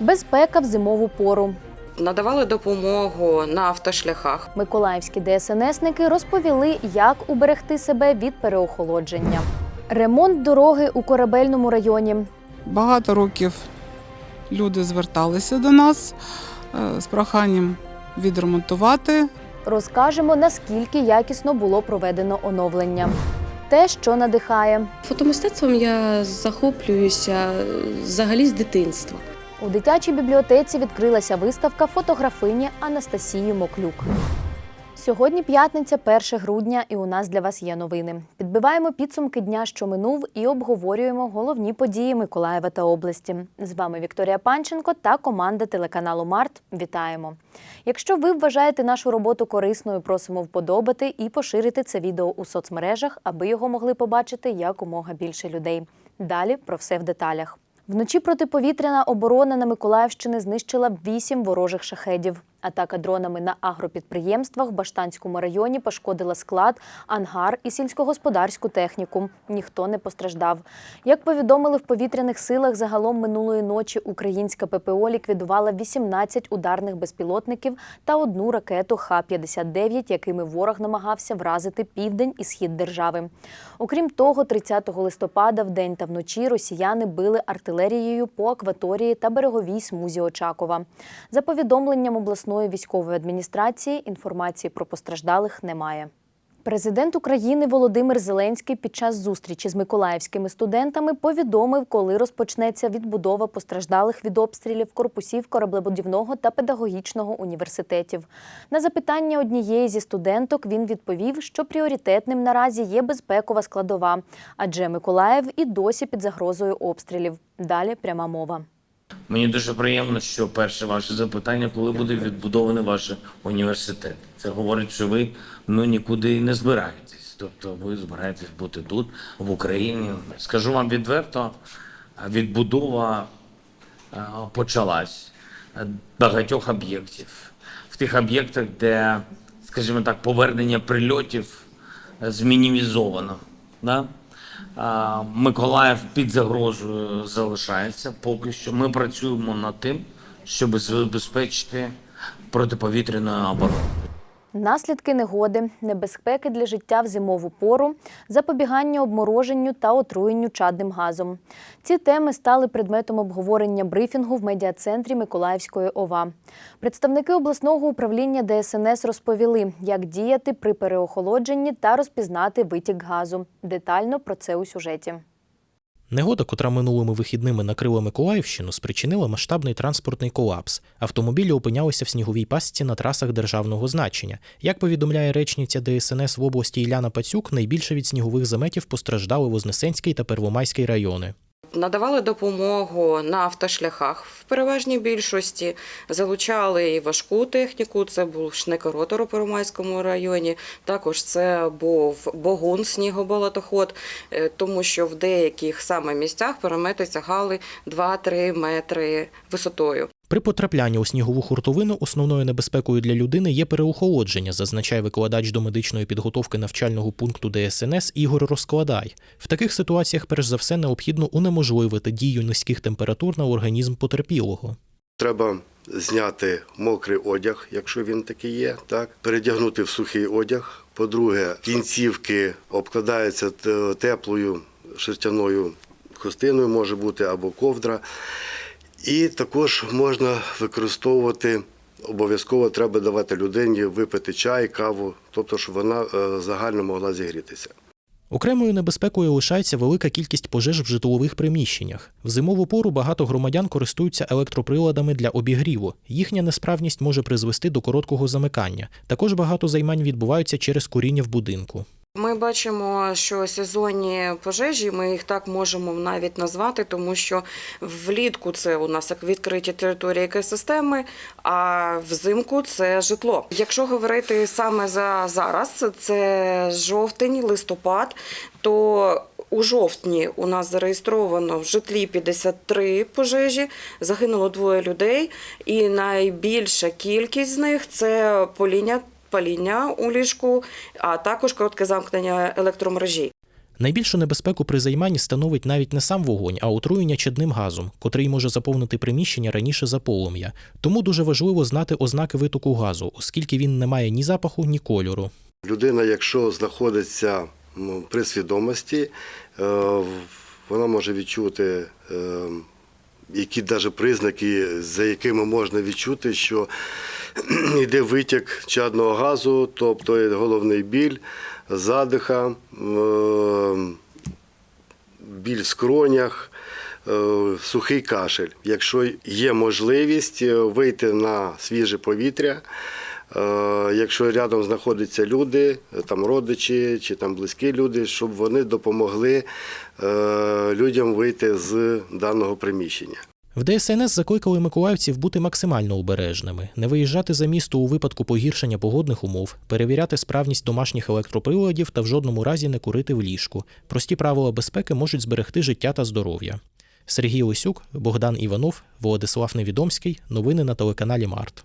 Безпека в зимову пору. Надавали допомогу на автошляхах. Миколаївські ДСНСники розповіли, як уберегти себе від переохолодження. Ремонт дороги у корабельному районі. Багато років люди зверталися до нас е, з проханням відремонтувати. Розкажемо, наскільки якісно було проведено оновлення. Те, що надихає. Фотомистецтвом я захоплююся взагалі з дитинства. У дитячій бібліотеці відкрилася виставка фотографині Анастасії Моклюк. Сьогодні п'ятниця, 1 грудня, і у нас для вас є новини. Підбиваємо підсумки дня, що минув, і обговорюємо головні події Миколаєва та області. З вами Вікторія Панченко та команда телеканалу Март. Вітаємо! Якщо ви вважаєте нашу роботу корисною, просимо вподобати і поширити це відео у соцмережах, аби його могли побачити якомога більше людей. Далі про все в деталях. Вночі протиповітряна оборона на Миколаївщині знищила вісім ворожих шахедів. Атака дронами на агропідприємствах в Баштанському районі пошкодила склад, ангар і сільськогосподарську техніку. Ніхто не постраждав. Як повідомили в повітряних силах, загалом минулої ночі українська ППО ліквідувала 18 ударних безпілотників та одну ракету Х-59, якими ворог намагався вразити південь і схід держави. Окрім того, 30 листопада вдень та вночі росіяни били артилерією по акваторії та береговій смузі Очакова. За повідомленням обласної військової адміністрації, інформації про постраждалих немає. Президент України Володимир Зеленський під час зустрічі з миколаївськими студентами повідомив, коли розпочнеться відбудова постраждалих від обстрілів корпусів кораблебудівного та педагогічного університетів. На запитання однієї зі студенток він відповів, що пріоритетним наразі є безпекова складова, адже Миколаїв і досі під загрозою обстрілів. Далі пряма мова. Мені дуже приємно, що перше ваше запитання, коли буде відбудований ваш університет. Це говорить, що ви ну нікуди не збираєтесь. Тобто ви збираєтесь бути тут, в Україні. Скажу вам відверто, відбудова е, почалась багатьох об'єктів. В тих об'єктах, де, скажімо так, повернення прильотів змінімізовано. Да? Миколаїв під загрозою залишається. Поки що ми працюємо над тим, щоб забезпечити протиповітряну оборону. Наслідки негоди, небезпеки для життя в зимову пору, запобігання обмороженню та отруєнню чадним газом. Ці теми стали предметом обговорення брифінгу в медіа-центрі Миколаївської ОВА. Представники обласного управління ДСНС розповіли, як діяти при переохолодженні та розпізнати витік газу. Детально про це у сюжеті. Негода, котра минулими вихідними накрила Миколаївщину, спричинила масштабний транспортний колапс. Автомобілі опинялися в сніговій пастці на трасах державного значення. Як повідомляє речниця ДСНС в області Іляна Пацюк, найбільше від снігових заметів постраждали Вознесенський та Первомайський райони. Надавали допомогу на автошляхах в переважній більшості. Залучали і важку техніку. Це був шникоротор у Первомайському районі. Також це був богун снігоболотоход, е, тому що в деяких саме місцях перемети сягали 2-3 метри висотою. При потраплянні у снігову хуртовину основною небезпекою для людини є переохолодження, зазначає викладач до медичної підготовки навчального пункту ДСНС Ігор Розкладай. В таких ситуаціях, перш за все, необхідно унеможливити дію низьких температур на організм потерпілого. Треба зняти мокрий одяг, якщо він такий є, так передягнути в сухий одяг. По-друге, кінцівки обкладаються теплою шерстяною хустиною, може бути або ковдра. І також можна використовувати. Обов'язково треба давати людині випити чай, каву, тобто, щоб вона е, загально могла зігрітися. Окремою небезпекою лишається велика кількість пожеж в житлових приміщеннях. В зимову пору багато громадян користуються електроприладами для обігріву. Їхня несправність може призвести до короткого замикання. Також багато займань відбуваються через куріння в будинку. Ми бачимо, що сезонні пожежі, ми їх так можемо навіть назвати, тому що влітку це у нас як відкриті території екосистеми, а взимку це житло. Якщо говорити саме за зараз, це жовтень, листопад, то у жовтні у нас зареєстровано в житлі 53 пожежі, загинуло двоє людей, і найбільша кількість з них це поління паління у ліжку, а також коротке замкнення електромережі. Найбільшу небезпеку при займанні становить навіть не сам вогонь, а отруєння чадним газом, котрий може заповнити приміщення раніше за полум'я. Тому дуже важливо знати ознаки витоку газу, оскільки він не має ні запаху, ні кольору. Людина, якщо знаходиться при свідомості, е, вона може відчути е, які навіть признаки, за якими можна відчути, що йде витік чадного газу, тобто головний біль, задиха, е, біль в скронях, е, сухий кашель. Якщо є можливість е, вийти на свіже повітря, якщо рядом знаходяться люди, е, там родичі чи там близькі люди, щоб вони допомогли е, людям вийти з даного приміщення. В ДСНС закликали миколаївців бути максимально обережними, не виїжджати за місто у випадку погіршення погодних умов, перевіряти справність домашніх електроприладів та в жодному разі не курити в ліжку. Прості правила безпеки можуть зберегти життя та здоров'я. Сергій Лисюк, Богдан Іванов, Владислав Невідомський. Новини на телеканалі Март.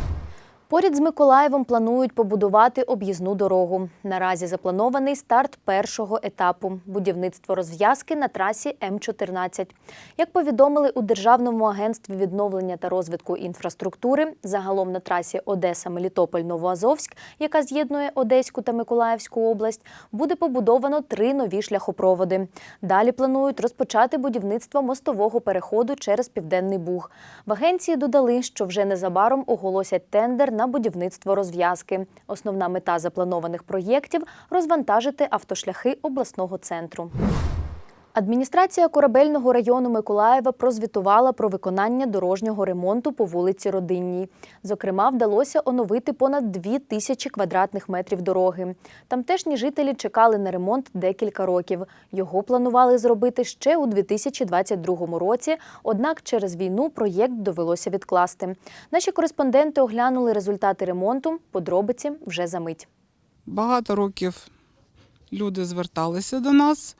Поряд з Миколаєвом планують побудувати об'їзну дорогу. Наразі запланований старт першого етапу будівництво розв'язки на трасі М14. Як повідомили у Державному агентстві відновлення та розвитку інфраструктури, загалом на трасі Одеса-Мелітополь-Новоазовськ, яка з'єднує Одеську та Миколаївську область, буде побудовано три нові шляхопроводи. Далі планують розпочати будівництво мостового переходу через Південний Буг. В агенції додали, що вже незабаром оголосять тендер на будівництво розв'язки. Основна мета запланованих проєктів розвантажити автошляхи обласного центру. Адміністрація корабельного району Миколаєва прозвітувала про виконання дорожнього ремонту по вулиці Родинній. Зокрема, вдалося оновити понад дві тисячі квадратних метрів дороги. Тамтешні жителі чекали на ремонт декілька років. Його планували зробити ще у 2022 році, однак через війну проєкт довелося відкласти. Наші кореспонденти оглянули результати ремонту. Подробиці вже за мить. Багато років люди зверталися до нас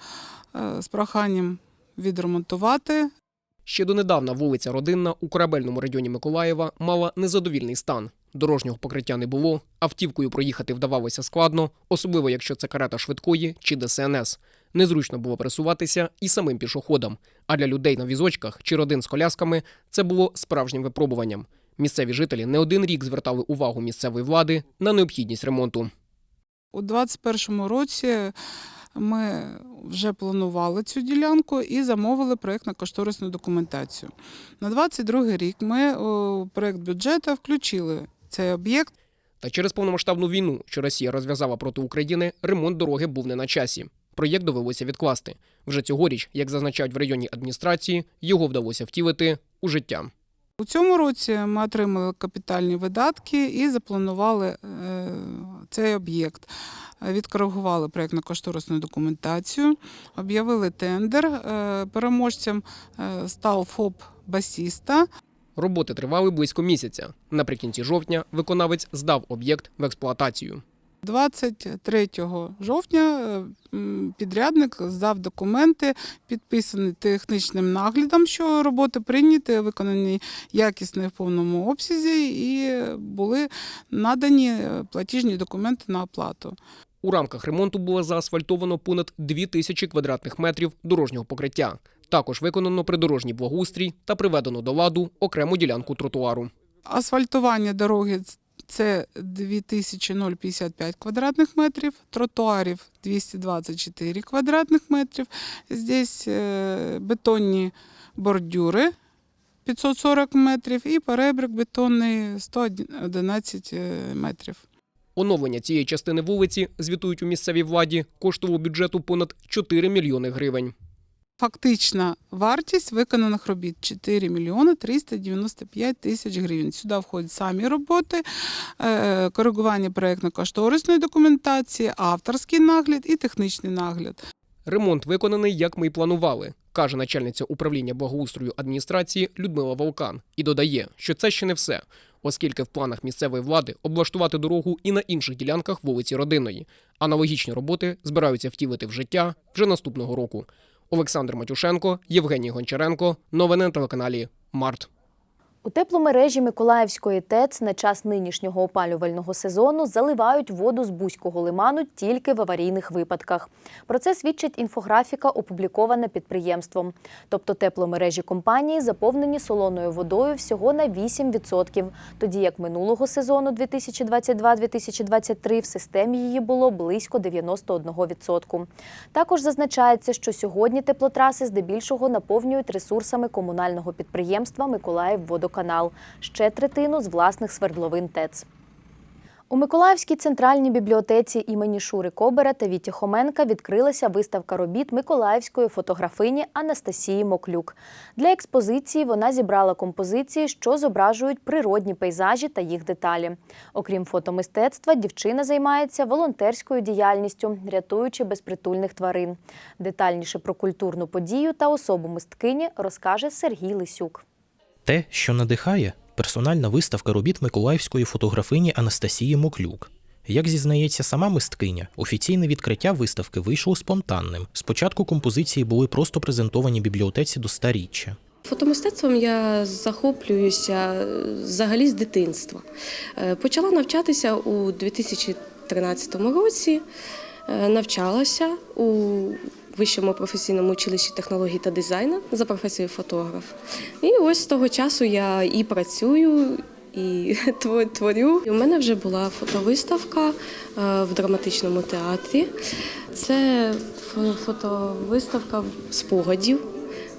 з проханням відремонтувати. Ще донедавна вулиця Родинна у корабельному районі Миколаєва мала незадовільний стан. Дорожнього покриття не було, автівкою проїхати вдавалося складно, особливо якщо це карета швидкої чи ДСНС. Незручно було пересуватися і самим пішоходам. А для людей на візочках чи родин з колясками це було справжнім випробуванням. Місцеві жителі не один рік звертали увагу місцевої влади на необхідність ремонту. У 2021 році ми вже планували цю ділянку і замовили проєктно-кошторисну документацію. На 2022 рік ми у проєкт бюджету включили цей об'єкт. Та через повномасштабну війну, що Росія розв'язала проти України, ремонт дороги був не на часі. Проєкт довелося відкласти. Вже цьогоріч, як зазначають в районній адміністрації, його вдалося втілити у життя. У цьому році ми отримали капітальні видатки і запланували е, цей об'єкт. Відкоригували проєктно-кошторисну документацію, об'явили тендер. Е, Переможцем е, став ФОП Басіста. Роботи тривали близько місяця. Наприкінці жовтня виконавець здав об'єкт в експлуатацію. 23 жовтня е, підрядник здав документи, підписані технічним наглядом, що роботи прийняті, виконані якісно і в повному обсязі, і були надані е, платіжні документи на оплату. У рамках ремонту було заасфальтовано понад 2 тисячі квадратних метрів дорожнього покриття. Також виконано придорожній благоустрій та приведено до ладу окрему ділянку тротуару. Асфальтування дороги це 2055 квадратних метрів, тротуарів 224 квадратних метрів. Здесь е, бетонні бордюри 540 метрів і перебрик бетонний 111 е, метрів. Оновлення цієї частини вулиці, звітують у місцевій владі, коштувало бюджету понад 4 мільйони гривень. Фактична вартість виконаних робіт 4 мільйони 395 тисяч гривень. Сюди входять самі роботи, е, коригування проєктно-кошторисної документації, авторський нагляд і технічний нагляд. Ремонт виконаний, як ми й планували, каже начальниця управління благоустрою адміністрації Людмила Волкан. І додає, що це ще не все, оскільки в планах місцевої влади облаштувати дорогу і на інших ділянках вулиці Родинної. Аналогічні роботи збираються втілити в життя вже наступного року. Олександр Матюшенко, Євгеній Гончаренко. Новини на телеканалі Март. У тепломережі Миколаївської ТЕЦ на час нинішнього опалювального сезону заливають воду з Бузького лиману тільки в аварійних випадках. Про це свідчить інфографіка, опублікована підприємством. Тобто тепломережі компанії заповнені солоною водою всього на 8%, тоді як минулого сезону 2022-2023 в системі її було близько 91%. Також зазначається, що сьогодні теплотраси здебільшого наповнюють ресурсами комунального підприємства Миколаївводоканал, ще третину з власних свердловин ТЕЦ. У Миколаївській центральній бібліотеці імені Шури Кобера та Віті Хоменка відкрилася виставка робіт миколаївської фотографині Анастасії Моклюк. Для експозиції вона зібрала композиції, що зображують природні пейзажі та їх деталі. Окрім фотомистецтва, дівчина займається волонтерською діяльністю, рятуючи безпритульних тварин. Детальніше про культурну подію та особу мисткині розкаже Сергій Лисюк. Те, що надихає, персональна виставка робіт миколаївської фотографині Анастасії Моклюк. Як зізнається сама мисткиня, офіційне відкриття виставки вийшло спонтанним. Спочатку композиції були просто презентовані бібліотеці до старіччя. Фотомистецтвом я захоплююся е, взагалі з дитинства. Е, Почала навчатися у 2013 році, е, навчалася у Вищому професійному училищі технологій та дизайну за професією фотограф. І ось з того часу я і працюю, і творю. У мене вже була фотовиставка е, в драматичному театрі. Це фотовиставка спогадів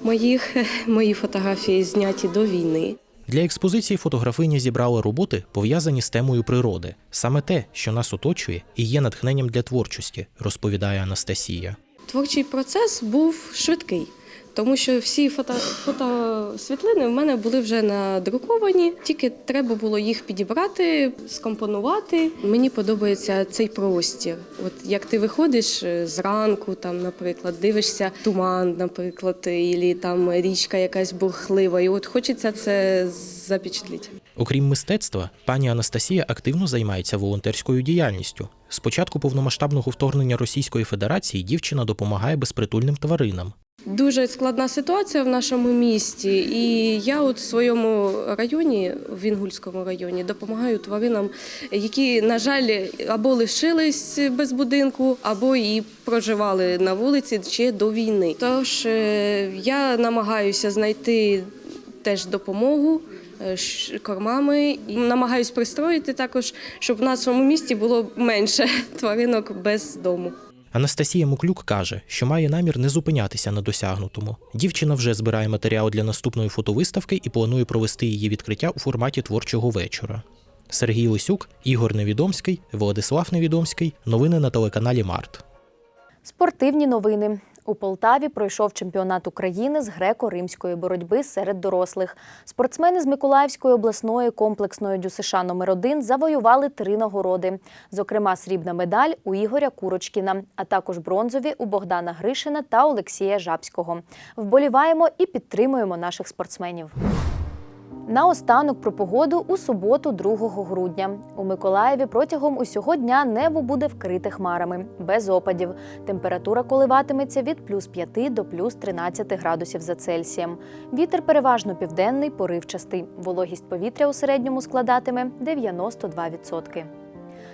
моїх, мої фотографії зняті до війни. Для експозиції фотографиня зібрала роботи, пов'язані з темою природи. Саме те, що нас оточує, і є натхненням для творчості, розповідає Анастасія. Творчий процес був швидкий, тому що всі фото, фотосвітлини в мене були вже надруковані, тільки треба було їх підібрати, скомпонувати. Мені подобається цей простір. От як ти виходиш е, зранку, там, наприклад, дивишся туман, наприклад, і там річка якась бурхлива, і от хочеться це запечатліти. Окрім мистецтва, пані Анастасія активно займається волонтерською діяльністю. З початку повномасштабного вторгнення Російської Федерації дівчина допомагає безпритульним тваринам. Дуже складна ситуація в нашому місті, і я от в своєму районі, в Інгульському районі, допомагаю тваринам, які, на жаль, або лишились без будинку, або і проживали на вулиці ще до війни. Тож е, я намагаюся знайти теж допомогу. Е, Кормами і намагаюсь пристроїти також, щоб в нашому місті було менше тваринок без дому. Анастасія Муклюк каже, що має намір не зупинятися на досягнутому. Дівчина вже збирає матеріал для наступної фотовиставки і планує провести її відкриття у форматі творчого вечора. Сергій Лисюк, Ігор Невідомський, Владислав Невідомський. Новини на телеканалі Март. Спортивні новини. У Полтаві пройшов чемпіонат України з греко-римської боротьби серед дорослих. Спортсмени з Миколаївської обласної комплексної ДЮСШ номер 1 завоювали три нагороди. Зокрема, срібна медаль у Ігоря Курочкіна, а також бронзові у Богдана Гришина та Олексія Жабського. Вболіваємо і підтримуємо наших спортсменів. Наостанок про погоду у суботу, 2 грудня. У Миколаєві протягом усього дня небо буде вкрите хмарами, без опадів. Температура коливатиметься від плюс 5 до плюс 13 градусів за Цельсієм. Вітер переважно південний, поривчастий. Вологість повітря у середньому складатиме 92%.